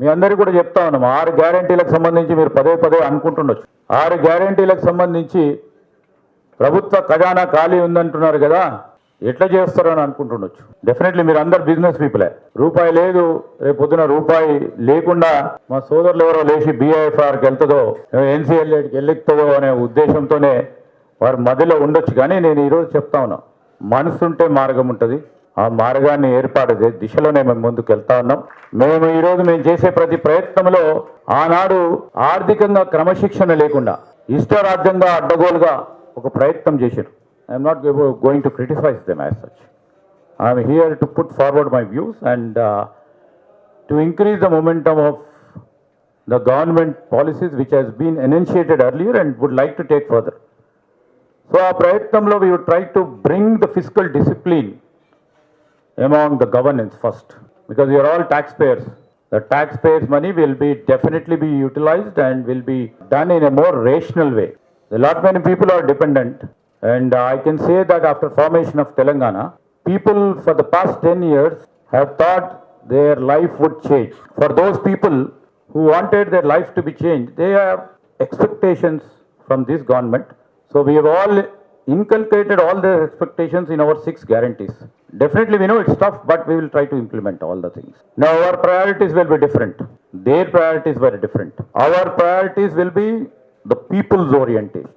మీ అందరికీ కూడా చెప్తా ఉన్నాం ఆరు గ్యారంటీలకు సంబంధించి మీరు పదే పదే అనుకుంటుండొచ్చు. ఆరు గ్యారంటీలకు సంబంధించి ప్రభుత్వ ఖజానా ఖాళీ ఉందంటున్నారు కదా ఎట్లా చేస్తారో అని అనుకుంటుండొచ్చు. డెఫినెట్లీ మీరు అందరు బిజినెస్ పీపులే రూపాయి లేదు రేపు పొద్దున రూపాయి లేకుండా మా సోదరులు ఎవరో లేచి బీఐఎఫ్ఆర్కి వెళ్తుందో ఎన్సీఎల్ఏకి వెళ్ళిస్తుందో అనే ఉద్దేశంతోనే వారి మధ్యలో ఉండొచ్చు. కానీ నేను ఈరోజు చెప్తా ఉన్నా మనసుంటే మార్గం ఉంటుంది. ఆ మార్గాన్ని ఏర్పాటు దిశలోనే మేము ముందుకు వెళ్తా ఉన్నాం. మేము ఈరోజు మేము చేసే ప్రతి ప్రయత్నంలో ఆనాడు ఆర్థికంగా క్రమశిక్షణ లేకుండా ఇష్టరాజ్యంగా అడ్డగోలుగా ఒక ప్రయత్నం చేశారు. I'm not going to criticize them as such I'm here to put forward my views and to increase the momentum of the government policies which has been enunciated earlier and would like to take further so ఆ ప్రయత్నంలో we would try to bring the physical discipline among the governance first because we are all taxpayers. The taxpayers' money will be definitely be utilized and will be done in a more rational way. A lot many people are dependent and I can say that after formation of Telangana, people for the past 10 years have thought their life would change. For those people who wanted their life to be changed, they have expectations from this government. So we have all inculcated all the expectations in our six guarantees. Definitely, we know it's tough, but we will try to implement all the things. Now, our priorities will be different. Their priorities were different. Our priorities will be the people's orientation.